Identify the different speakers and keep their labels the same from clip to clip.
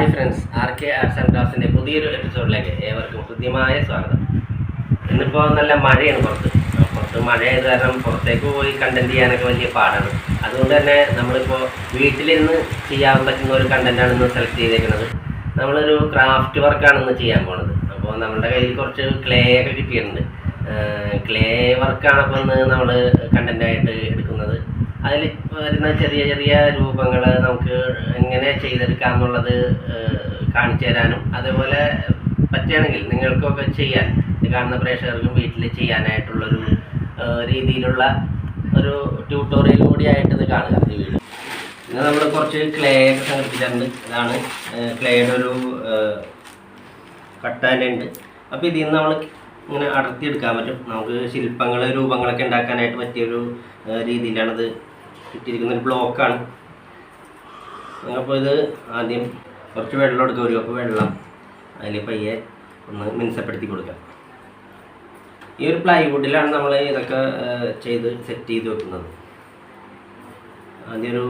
Speaker 1: Hi friends R K arts and ക്ലാസിന്റെ പുതിയൊരു എപ്പിസോഡിലേക്ക് ഏവർക്കും ഹൃദ്യമായ സ്വാഗതം. ഇന്നിപ്പോൾ നല്ല മഴയാണ് പുറത്ത്. പുറത്ത് മഴയായത് കാരണം പുറത്തേക്ക് പോയി കണ്ടന്റ് ചെയ്യാനൊക്കെ വലിയ പാടാണ്. അതുകൊണ്ട് തന്നെ നമ്മളിപ്പോൾ വീട്ടിലിരുന്ന് ചെയ്യാൻ പറ്റുന്ന ഒരു കണ്ടന്റാണ് ഇന്ന് സെലക്ട് ചെയ്തേക്കുന്നത്. നമ്മളൊരു ക്രാഫ്റ്റ് വർക്കാണ് ഇന്ന് ചെയ്യാൻ പോണത്. അപ്പോൾ നമ്മുടെ കയ്യിൽ കുറച്ച് ക്ലേ ഒക്കെ കിട്ടിയിട്ടുണ്ട്. ക്ലേ വർക്കാണ് അപ്പോൾ ഇന്ന് നമ്മൾ കണ്ടന്റായിട്ട് അതിൽ വരുന്ന ചെറിയ ചെറിയ രൂപങ്ങൾ നമുക്ക് എങ്ങനെ ചെയ്തെടുക്കാം എന്നുള്ളത് കാണിച്ചു തരാനും അതേപോലെ പറ്റുകയാണെങ്കിൽ നിങ്ങൾക്കൊക്കെ ചെയ്യാൻ കാണുന്ന പ്രേക്ഷകർക്കും വീട്ടിൽ ചെയ്യാനായിട്ടുള്ളൊരു രീതിയിലുള്ള ഒരു ട്യൂട്ടോറിയൽ കൂടിയായിട്ട് ഇത് കാണുക ഈ വീട് പിന്നെ നമ്മൾ കുറച്ച് ക്ലേ ഒക്കെ സംഘടിപ്പിച്ചിട്ടുണ്ട്. ഇതാണ് ക്ലേയുടെ ഒരു കട്ടാനുണ്ട് അപ്പോൾ ഇതിൽ നിന്ന് നമ്മൾ ഇങ്ങനെ അടർത്തിയെടുക്കാൻ പറ്റും. നമുക്ക് ശില്പങ്ങൾ രൂപങ്ങളൊക്കെ ഉണ്ടാക്കാനായിട്ട് പറ്റിയൊരു രീതിയിലാണത് ഇട്ടിരിക്കുന്ന ഒരു ബ്ലോക്കാണ്. അപ്പോൾ ഇത് ആദ്യം കുറച്ച് വെള്ളം എടുക്കുക ഒരു കപ്പ് വെള്ളം അതിൽ പയ്യെ ഒന്ന് മിനുസപ്പെടുത്തി കൊടുക്കാം. ഈ ഒരു പ്ലൈവുഡിലാണ് നമ്മൾ ഇതൊക്കെ ചെയ്ത് സെറ്റ് ചെയ്ത് വെക്കുന്നത്. ആദ്യം ഒരു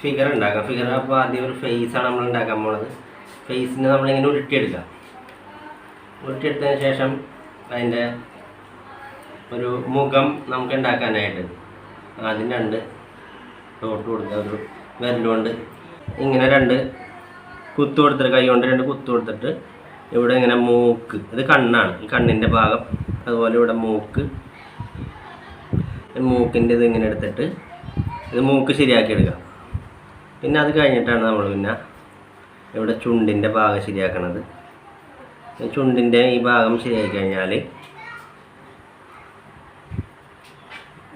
Speaker 1: ഫിഗർ ഉണ്ടാക്കാം. ഫിഗർ അപ്പോൾ ആദ്യം ഒരു ഫേസാണ് നമ്മൾ ഉണ്ടാക്കാൻ പോണത്. ഫേസിന് നമ്മളിങ്ങനെ ഉരുട്ടിയെടുക്കാം. ഉരുട്ടിയെടുത്തതിന് ശേഷം അതിന്റെ ഒരു മുഖം നമുക്ക് ഉണ്ടാക്കാനായിട്ട്. ആദ്യം രണ്ട് ഡോട്ട് കൊടുക്കുക ഒരു വിരലുകൊണ്ട് ഇങ്ങനെ രണ്ട് കുത്തു കൊടുത്തിട്ട് കൈ കൊണ്ട് രണ്ട് കുത്തു കൊടുത്തിട്ട് ഇവിടെ ഇങ്ങനെ മൂക്ക് ഇത് കണ്ണാണ് ഈ കണ്ണിന്റെ ഭാഗം. അതുപോലെ ഇവിടെ മൂക്ക്. മൂക്കിന്റെ ഇത് ഇങ്ങനെ എടുത്തിട്ട് ഇത് മൂക്ക് ശരിയാക്കി എടുക്കാം. പിന്നെ അത് കഴിഞ്ഞിട്ടാണ് നമ്മൾ പിന്നെ ഇവിടെ ചുണ്ടിന്റെ ഭാഗം ശരിയാക്കണത്. ചുണ്ടിന്റെ ഈ ഭാഗം ശരിയായി കഴിഞ്ഞാൽ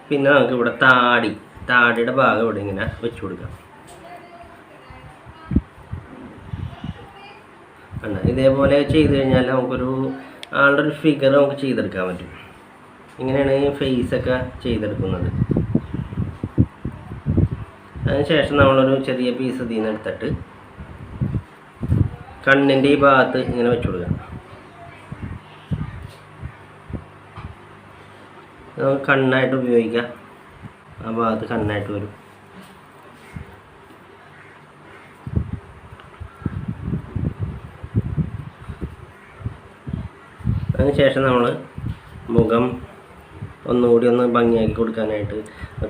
Speaker 1: പിന്നെ നമുക്ക് ഇവിടെ താടി താടിയുടെ ഭാഗം ഇവിടെ ഇങ്ങനെ വെച്ചു കൊടുക്കാം. കണ്ടോ? ഇതേപോലെ ചെയ്ത് കഴിഞ്ഞാൽ നമുക്കൊരു ആളുടെ ഒരു ഫിഗർ നമുക്ക് ചെയ്തെടുക്കാൻ പറ്റും. ഇങ്ങനെയാണ് ഈ ഫേസൊക്കെ ചെയ്തെടുക്കുന്നത്. അതിനുശേഷം നമ്മളൊരു ചെറിയ പീസ് ഇതിൽ നിന്ന് എടുത്തിട്ട് കണ്ണിന്റെ ഈ ഭാഗത്ത് ഇങ്ങനെ വെച്ചു കൊടുക്കാം. നമുക്ക് കണ്ണായിട്ട് ഉപയോഗിക്കാം. ആ ഭാഗത്ത് കണ്ണായിട്ട് വരും. അതിനുശേഷം നമ്മൾ മുഖം ഒന്നുകൂടി ഒന്ന് ഭംഗിയാക്കി കൊടുക്കാനായിട്ട്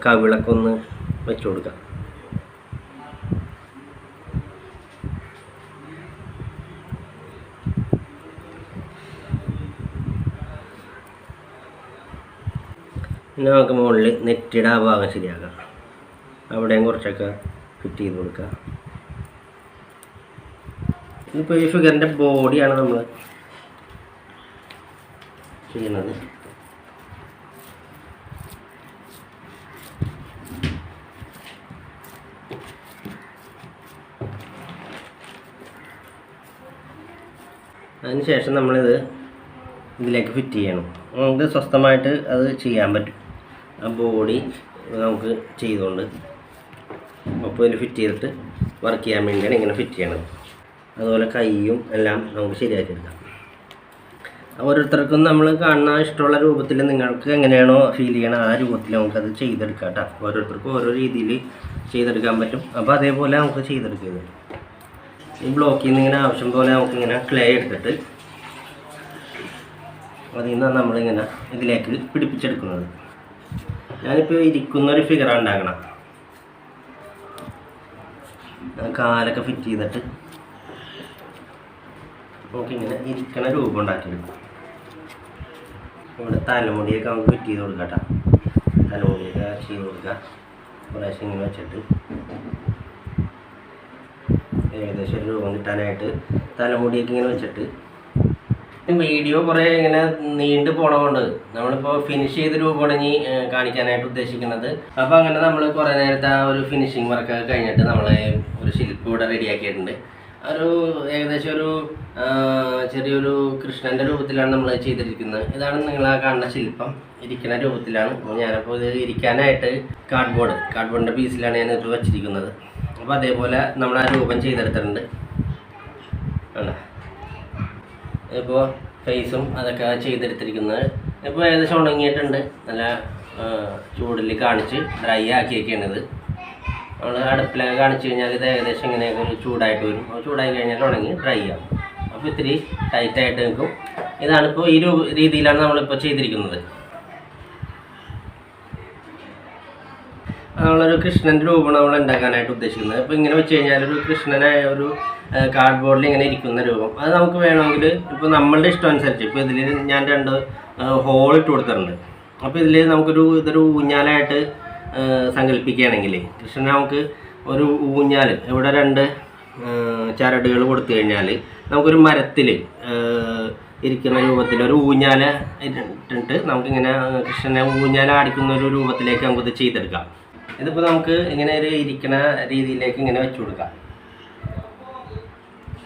Speaker 1: കവിളൊക്കെ ഒന്ന് വെച്ച് കൊടുക്കാം. പിന്നെ നമുക്ക് മുകളിൽ നെറ്റിയുടെ ആ ഭാഗം ശരിയാക്കാം. അവിടെയും കുറച്ചൊക്കെ ഫിറ്റ് ചെയ്ത് കൊടുക്കുക. ഇതിപ്പോൾ ഈ ഫിഗറിന്റെ ബോഡിയാണ് നമ്മൾ ചെയ്യുന്നത്. അതിനുശേഷം നമ്മളിത് ഇതിലേക്ക് ഫിറ്റ് ചെയ്യണം. നമുക്ക് സ്വസ്ഥമായിട്ട് അത് ചെയ്യാൻ പറ്റും. ബോഡി നമുക്ക് ചെയ്തുകൊണ്ട് അപ്പോൾ ഇതിൽ ഫിറ്റ് ചെയ്തിട്ട് വർക്ക് ചെയ്യാൻ വേണ്ടിയാണ് ഇങ്ങനെ ഫിറ്റ് ചെയ്യണത്. അതുപോലെ കൈയും എല്ലാം നമുക്ക് ശരിയാക്കി എടുക്കാം ഓരോരുത്തർക്കും നമ്മൾ കാണുന്ന ഇഷ്ടമുള്ള രൂപത്തിൽ നിങ്ങൾക്ക് എങ്ങനെയാണോ ഫീൽ ചെയ്യണം ആ രൂപത്തിൽ നമുക്കത് ചെയ്തെടുക്കാം കേട്ടോ ഓരോരുത്തർക്കും ഓരോ രീതിയിൽ ചെയ്തെടുക്കാൻ പറ്റും. അപ്പോൾ അതേപോലെ നമുക്ക് ചെയ്തെടുക്കുന്നത് ഈ ബ്ലോക്കിൽ നിന്ന് ഇങ്ങനെ ആവശ്യം പോലെ നമുക്കിങ്ങനെ ക്ലേ എടുത്തിട്ട് അതിൽ നിന്നാണ് നമ്മളിങ്ങനെ ഇതിലേക്ക് പിടിപ്പിച്ചെടുക്കുന്നത്. ഞാനിപ്പോൾ ഇരിക്കുന്ന ഒരു ഫിഗറാണ് ഉണ്ടാക്കണം. കാലൊക്കെ ഫിറ്റ് ചെയ്തിട്ട് നമുക്കിങ്ങനെ ഇരിക്കണ രൂപം ഉണ്ടാക്കിയെടുക്കും. ഇവിടെ തലമുടിയൊക്കെ നമുക്ക് ഫിറ്റ് ചെയ്ത് കൊടുക്കാം കേട്ടോ. തലമുടിയൊക്കെ ചെയ്ത് കൊടുക്കുക പ്രാവശ്യം ഇങ്ങനെ വെച്ചിട്ട് ഏകദേശം ഒരു രൂപം കിട്ടാനായിട്ട് തലമുടിയൊക്കെ ഇങ്ങനെ വെച്ചിട്ട് വീഡിയോ കുറേ ഇങ്ങനെ നീണ്ടു പോണതുകൊണ്ട് നമ്മളിപ്പോൾ ഫിനിഷ് ചെയ്ത ഏഹ്, കാണിക്കാനായിട്ട് ഉദ്ദേശിക്കുന്നത്. അപ്പോൾ അങ്ങനെ നമ്മൾ കുറേ നേരത്തെ ആ ഒരു ഫിനിഷിങ് വർക്കൊക്കെ കഴിഞ്ഞിട്ട് നമ്മൾ ഒരു ശില്പം ഇവിടെ റെഡിയാക്കിയിട്ടുണ്ട് ഒരു ഏകദേശം ഒരു ചെറിയൊരു കൃഷ്ണന്റെ രൂപത്തിലാണ് നമ്മൾ ചെയ്തിരിക്കുന്നത്. ഇതാണ് നിങ്ങൾ ആ കാണുന്ന ശില്പം. ഇരിക്കുന്ന രൂപത്തിലാണ്. ഞാനപ്പോൾ ഇത് ഇരിക്കാനായിട്ട് കാർഡ്ബോർഡ് കാർഡ്ബോർഡിന്റെ പീസിലാണ് ഞാൻ ഇത് വെച്ചിരിക്കുന്നത്. അപ്പോൾ അതേപോലെ നമ്മൾ ആ രൂപം ചെയ്തെടുത്തിട്ടുണ്ട്. ആണ് ഇപ്പോൾ ഫേസും അതൊക്കെ ചെയ്തെടുത്തിരിക്കുന്നത്. ഇപ്പോൾ ഏകദേശം ഉണങ്ങിയിട്ടുണ്ട്. നല്ല ചൂടിൽ കാണിച്ച് ഡ്രൈ ആക്കിയൊക്കെയാണിത്. നമ്മൾ അടുപ്പിലൊക്കെ കാണിച്ച് കഴിഞ്ഞാൽ ഇത് ഏകദേശം ഇങ്ങനെയൊക്കെ ഒരു ചൂടായിട്ട് വരും. അപ്പോൾ ചൂടായി കഴിഞ്ഞാൽ ഉണങ്ങി ഡ്രൈ ആകും അപ്പോൾ ഇത്തിരി ടൈറ്റായിട്ട് നിൽക്കും. ഇതാണിപ്പോൾ ഈ രീതിയിലാണ് നമ്മളിപ്പോൾ ചെയ്തിരിക്കുന്നത്. നമ്മളൊരു കൃഷ്ണന്റെ രൂപം നമ്മൾ ഉണ്ടാക്കാനായിട്ട് ഉദ്ദേശിക്കുന്നത്. അപ്പോൾ ഇങ്ങനെ വെച്ച് കഴിഞ്ഞാൽ ഒരു കൃഷ്ണനായ ഒരു കാർഡ് ബോർഡിൽ ഇങ്ങനെ ഇരിക്കുന്ന രൂപം. അത് നമുക്ക് വേണമെങ്കിൽ ഇപ്പോൾ നമ്മളുടെ ഇഷ്ടം അനുസരിച്ച് ഇപ്പോൾ ഇതിൽ ഞാൻ രണ്ട് ഹോൾ ഇട്ട് കൊടുത്തിട്ടുണ്ട്. അപ്പോൾ ഇതിൽ നമുക്കൊരു ഇതൊരു ഊഞ്ഞാലായിട്ട് സങ്കല്പിക്കുകയാണെങ്കിൽ കൃഷ്ണനെ നമുക്ക് ഒരു ഊഞ്ഞാൽ ഇവിടെ രണ്ട് ചരടുകൾ കൊടുത്തു കഴിഞ്ഞാൽ നമുക്കൊരു മരത്തിൽ ഇരിക്കുന്ന രൂപത്തിൽ ഒരു ഊഞ്ഞാല ഇട്ടിട്ട് നമുക്കിങ്ങനെ കൃഷ്ണനെ ഊഞ്ഞാല ആടിക്കുന്ന ഒരു രൂപത്തിലേക്ക് നമുക്കിത് ചെയ്തെടുക്കാം. ഇതിപ്പോൾ നമുക്ക് ഇങ്ങനെ ഒരു ഇരിക്കുന്ന രീതിയിലേക്ക് ഇങ്ങനെ വെച്ചു കൊടുക്കാം.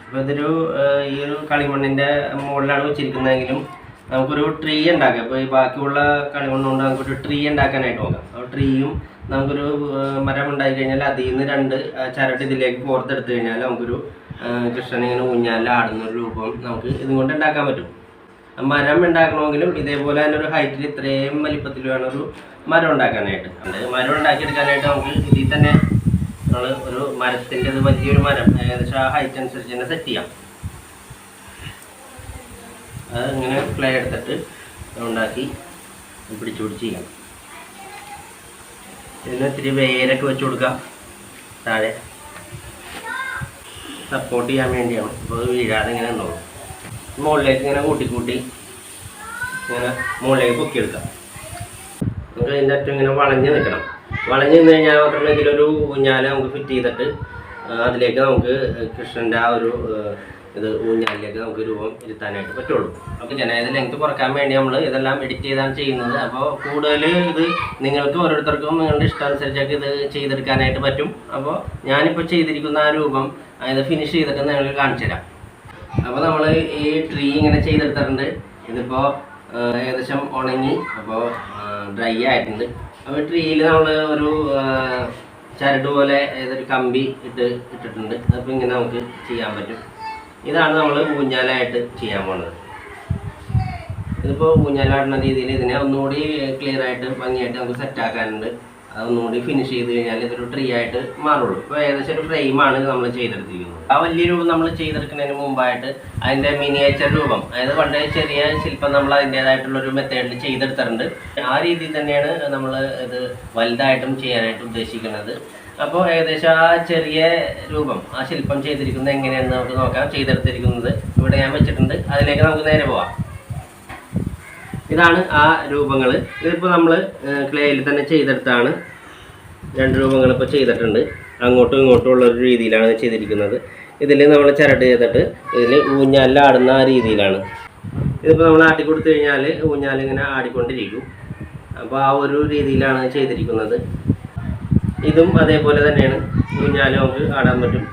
Speaker 1: അപ്പോൾ ഇതൊരു ഈ ഒരു കളിമണ്ണിന്റെ മുകളിലാണ് വെച്ചിരിക്കുന്നതെങ്കിലും നമുക്കൊരു ട്രീ ഉണ്ടാക്കാം. ഇപ്പോൾ ഈ ബാക്കിയുള്ള കളിമണ്ണ് കൊണ്ട് നമുക്കൊരു ട്രീ ഉണ്ടാക്കാനായിട്ട് നോക്കാം. അപ്പോൾ ട്രീയും നമുക്കൊരു മരം ഉണ്ടായി കഴിഞ്ഞാൽ അതിൽ നിന്ന് രണ്ട് ചരട് ഇതിലേക്ക് പുറത്തെടുത്ത് കഴിഞ്ഞാൽ നമുക്കൊരു കൃഷ്ണൻ ഇങ്ങനെ ഊഞ്ഞാലിൽ ആടുന്ന ഒരു രൂപം നമുക്ക് ഇതും കൊണ്ട് ഉണ്ടാക്കാൻ പറ്റും. മരം ഉണ്ടാക്കണമെങ്കിലും ഇതേപോലെ തന്നെ ഒരു ഹൈറ്റിൽ ഇത്രയും വലിപ്പത്തിൽ വേണം ഒരു മരം ഉണ്ടാക്കാനായിട്ട്. അത് മരം ഉണ്ടാക്കിയെടുക്കാനായിട്ട് നമുക്ക് ഇതിൽ തന്നെ നമ്മൾ ഒരു മരത്തിന്റെ വലിയൊരു മരം ഏകദേശം ആ ഹൈറ്റ് അനുസരിച്ച് തന്നെ സെറ്റ് ചെയ്യാം. അത് ഇങ്ങനെ പ്ലേ എടുത്തിട്ട് ഉണ്ടാക്കി പിടിച്ച് പിടിച്ച് ചെയ്യാം. ഇതിന് ഇത്തിരി വേരൊക്കെ വെച്ച് കൊടുക്കാം താഴെ. സപ്പോർട്ട് ചെയ്യാൻ വേണ്ടിയാണ്. അപ്പോൾ വീഴാതെ ഇങ്ങനെ ഉണ്ടോളൂ മുകളിലേക്ക് ഇങ്ങനെ കൂട്ടി കൂട്ടി ഇങ്ങനെ മുകളിലേക്ക് പൊക്കിയെടുക്കാം. നമുക്ക് അതിന്റെ അറ്റം ഇങ്ങനെ വളഞ്ഞ് നിൽക്കണം. വളഞ്ഞ് നിന്ന് കഴിഞ്ഞാൽ മാത്രമേ ഇതിലൊരു ഊഞ്ഞാൽ നമുക്ക് ഫിറ്റ് ചെയ്തിട്ട് അതിലേക്ക് നമുക്ക് കൃഷ്ണന്റെ ആ ഒരു ഇത് ഊഞ്ഞാലിലേക്ക് നമുക്ക് രൂപം ഇരുത്താനായിട്ട് പറ്റുള്ളൂ. അപ്പോൾ ജനയത് ലെങ്ത് കുറയ്ക്കാൻ വേണ്ടി നമ്മൾ ഇതെല്ലാം എഡിറ്റ് ചെയ്താണ് ചെയ്യുന്നത്. അപ്പോൾ കൂടുതൽ ഇത് നിങ്ങൾക്ക് ഓരോരുത്തർക്കും നിങ്ങളുടെ ഇഷ്ടാനുസരിച്ചൊക്കെ ഇത് ചെയ്തെടുക്കാനായിട്ട് പറ്റും. അപ്പോൾ ഞാനിപ്പോൾ ചെയ്തിരിക്കുന്ന ആ രൂപം അതായത് ഫിനിഷ് ചെയ്തിട്ട് നിങ്ങൾക്ക് കാണിച്ചു തരാം അപ്പോൾ നമ്മൾ ഈ ട്രീ ഇങ്ങനെ ചെയ്തെടുത്തിട്ടുണ്ട്. ഇതിപ്പോൾ ഏകദേശം ഉണങ്ങി അപ്പോൾ ഡ്രൈ ആയിട്ടുണ്ട്. അപ്പോൾ ട്രീയിൽ നമ്മൾ ഒരു ചരട് പോലെ ഏതൊരു കമ്പി ഇട്ട് ഇട്ടിട്ടുണ്ട്. അപ്പോൾ ഇങ്ങനെ നമുക്ക് ചെയ്യാൻ പറ്റും. ഇതാണ് നമ്മൾ ഊഞ്ഞാലായിട്ട് ചെയ്യാൻ പോണത്. ഇതിപ്പോൾ ഊഞ്ഞാലാടുന്ന രീതിയിൽ ഇതിനെ ഒന്നുകൂടി ക്ലിയർ ആയിട്ട് ഭംഗിയായിട്ട് നമുക്ക് സെറ്റ് ആക്കാനുണ്ട്. അതൊന്നുകൂടി ഫിനിഷ് ചെയ്ത് കഴിഞ്ഞാൽ ഇതൊരു ട്രീ ആയിട്ട് മാറുള്ളൂ. ഇപ്പോൾ ഏകദേശം ഒരു ഫ്രെയിമാണ് നമ്മൾ ചെയ്തെടുത്തിരിക്കുന്നത്. ആ വലിയ രൂപം നമ്മൾ ചെയ്തെടുക്കുന്നതിന് മുമ്പായിട്ട് അതിന്റെ മിനിയേച്ചർ രൂപം അതായത് വളരെ ചെറിയ ശില്പം നമ്മൾ അതിന്റേതായിട്ടുള്ള ഒരു മെത്തേഡിൽ ചെയ്തെടുത്തിട്ടുണ്ട്. ആ രീതിയിൽ തന്നെയാണ് നമ്മൾ ഇത് വലുതായിട്ടും ചെയ്യാനായിട്ട് ഉദ്ദേശിക്കുന്നത്. അപ്പോൾ ഏകദേശം ആ ചെറിയ രൂപം ആ ശില്പം ചെയ്തിരിക്കുന്നത് എങ്ങനെയാണെന്ന് നമുക്ക് നോക്കാം. ചെയ്തെടുത്തിരിക്കുന്നത് ഇവിടെ ഞാൻ വെച്ചിട്ടുണ്ട്. അതിലേക്ക് നമുക്ക് നേരെ പോവാം. ഇതാണ് ആ രൂപങ്ങൾ ഇതിപ്പോൾ നമ്മൾ ക്ലേയിൽ തന്നെ ചെയ്തെടുത്താണ്. രണ്ട് രൂപങ്ങൾ ഇപ്പോൾ ചെയ്തിട്ടുണ്ട്. അങ്ങോട്ടും ഇങ്ങോട്ടും ഉള്ള ഒരു രീതിയിലാണ് ചെയ്തിരിക്കുന്നത്. ഇതിൽ നമ്മൾ ചിരട്ട് ചെയ്തിട്ട് ഇതിൽ ഊഞ്ഞാലാടുന്ന ആ രീതിയിലാണ്. ഇതിപ്പോൾ നമ്മൾ ആട്ടി കൊടുത്തു കഴിഞ്ഞാൽ ഊഞ്ഞാലിങ്ങനെ ആടിക്കൊണ്ടിരിക്കും. അപ്പോൾ ആ ഒരു രീതിയിലാണ് ചെയ്തിരിക്കുന്നത്. ഇതും അതേപോലെ തന്നെയാണ്. ഊഞ്ഞാൽ നമുക്ക് ആടാൻ പറ്റും.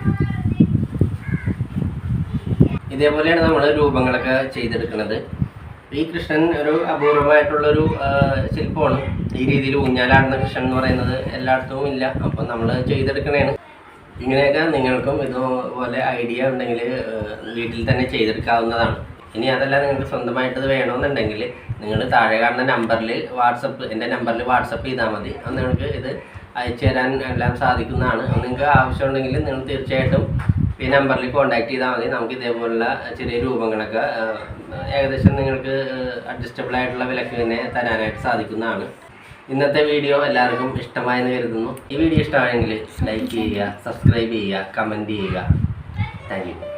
Speaker 1: ഇതേപോലെയാണ് നമ്മൾ രൂപങ്ങളൊക്കെ ചെയ്തെടുക്കുന്നത്. ഈ കൃഷ്ണൻ ഒരു അപൂർവമായിട്ടുള്ളൊരു ശില്പമാണ്. ഈ രീതിയിൽ ഊഞ്ഞാലാടുന്ന കൃഷ്ണൻ എന്ന് പറയുന്നത് എല്ലായിടത്തും ഇല്ല. അപ്പം നമ്മൾ ചെയ്തെടുക്കണേണ്. ഇങ്ങനെയൊക്കെ നിങ്ങൾക്കും ഇതുപോലെ ഐഡിയ ഉണ്ടെങ്കിൽ വീട്ടിൽ തന്നെ ചെയ്തെടുക്കാവുന്നതാണ്. ഇനി അതല്ല നിങ്ങൾക്ക് സ്വന്തമായിട്ട് ഇത് വേണമെന്നുണ്ടെങ്കിൽ നിങ്ങൾ താഴെ കാണുന്ന നമ്പറിൽ വാട്സപ്പ് എന്റെ നമ്പറിൽ വാട്സപ്പ് ചെയ്താൽ മതി. അത് നിങ്ങൾക്ക് ഇത് അയച്ചു തരാൻ എല്ലാം സാധിക്കുന്നതാണ്. നിങ്ങൾക്ക് ആവശ്യമുണ്ടെങ്കിൽ നിങ്ങൾ തീർച്ചയായിട്ടും ഈ നമ്പറിൽ കോൺടാക്ട് ചെയ്താൽ മതി. നമുക്ക് ഇതേപോലുള്ള ചെറിയ രൂപങ്ങളൊക്കെ ഏകദേശം നിങ്ങൾക്ക് അഡ്ജസ്റ്റബിൾ ആയിട്ടുള്ള വിലക്ക് തന്നെ തരാനായിട്ട് സാധിക്കുന്നതാണ്. ഇന്നത്തെ വീഡിയോ എല്ലാവർക്കും ഇഷ്ടമായെന്ന് കരുതുന്നു. ഈ വീഡിയോ ഇഷ്ടമായെങ്കിൽ ലൈക്ക് ചെയ്യുക സബ്സ്ക്രൈബ് ചെയ്യുക കമന്റ് ചെയ്യുക. താങ്ക്